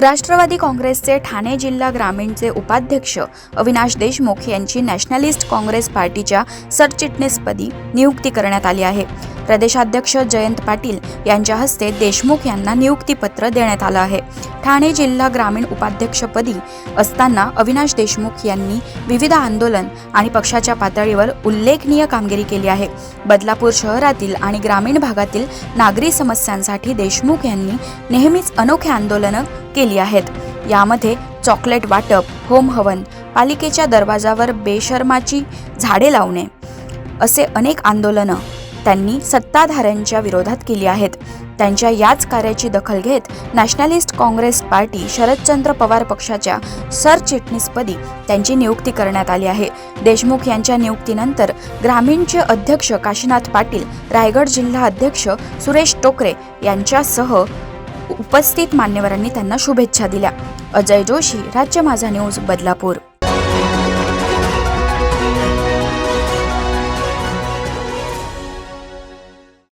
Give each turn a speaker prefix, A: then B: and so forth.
A: राष्ट्रवादी काँग्रेसचे ठाणे जिल्हा ग्रामीणचे उपाध्यक्ष अविनाश देशमुख यांची नॅशनलिस्ट काँग्रेस पार्टीच्या सरचिटणीसपदी नियुक्ती करण्यात आली आहे. प्रदेशाध्यक्ष जयंत पाटील यांच्या हस्ते देशमुख यांना नियुक्तीपत्र देण्यात आलं आहे. ठाणे जिल्हा ग्रामीण उपाध्यक्षपदी असताना अविनाश देशमुख यांनी विविध आंदोलन आणि पक्षाच्या पातळीवर उल्लेखनीय कामगिरी केली आहे. बदलापूर शहरातील आणि ग्रामीण भागातील नागरी समस्यांसाठी देशमुख यांनी नेहमीच अनोखे आंदोलनं केली आहेत. यामध्ये चॉकलेट वाटप होम हवन पालिकेच्या दरवाजावर बेशर्माची झाडे लावणे असे अनेक आंदोलनं त्यांनी सत्ताधाऱ्यांच्या विरोधात केली आहेत. त्यांच्या याच कार्याची दखल घेत Nationalist Congress Party Sharadchandra Pawar पक्षाच्या सरचिटणीसपदी त्यांची नियुक्ती करण्यात आली आहे. देशमुख यांच्या नियुक्तीनंतर ग्रामीणचे अध्यक्ष काशीनाथ पाटील रायगड जिल्हा अध्यक्ष सुरेश टोकरे यांच्यासह उपस्थित मान्यवरांनी त्यांना शुभेच्छा दिल्या. अजय जोशी राज्य माझा न्यूज बदलापूर.